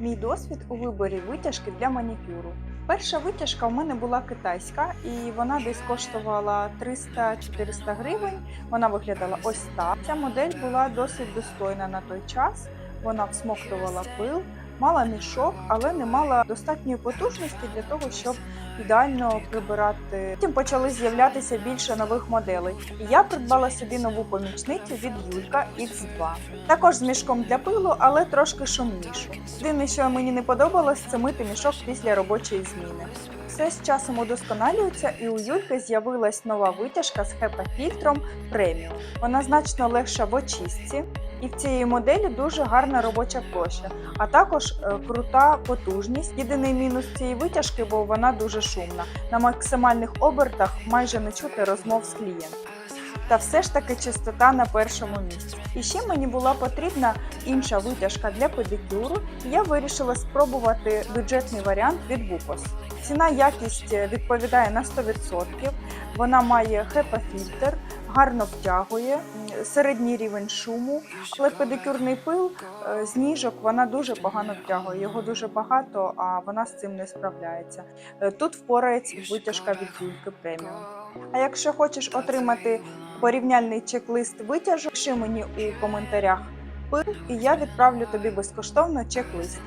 Мій досвід у виборі витяжки для манікюру. Перша витяжка у мене була китайська, і вона десь коштувала 300-400 гривень. Вона виглядала ось так. Ця модель була досить достойна на той час. Вона всмоктувала пил, мала мішок, але не мала достатньої потужності для того, щоб ідеально прибирати. Потім почали з'являтися більше нових моделей. Я придбала собі нову помічницю від Юлька X2. Також з мішком для пилу, але трошки шумнішу. Єдине, що мені не подобалось, це мити мішок після робочої зміни. Все з часом удосконалюється, і у Юльки з'явилась нова витяжка з HEPA-фільтром преміум. Вона значно легша в очистці, і в цієї моделі дуже гарна робоча площа, а також е, крута потужність. Єдиний мінус цієї витяжки, бо вона дуже шумна. На максимальних обертах майже не чути розмов з клієнтом. Та все ж таки чистота на першому місці. І ще мені була потрібна інша витяжка для педикюру, я вирішила спробувати бюджетний варіант від Bupos. Ціна якість відповідає на 100%. Вона має HEPA-фільтр, гарно втягує, середній рівень шуму, але педикюрний пил е, з ніжок вона дуже погано втягує. Його дуже багато, а вона з цим не справляється. Е, Тут впорається витяжка від Юльки преміум. А якщо хочеш отримати порівняльний чек-лист витяжок, пиши мені у коментарях пил, і я відправлю тобі безкоштовно чек-лист.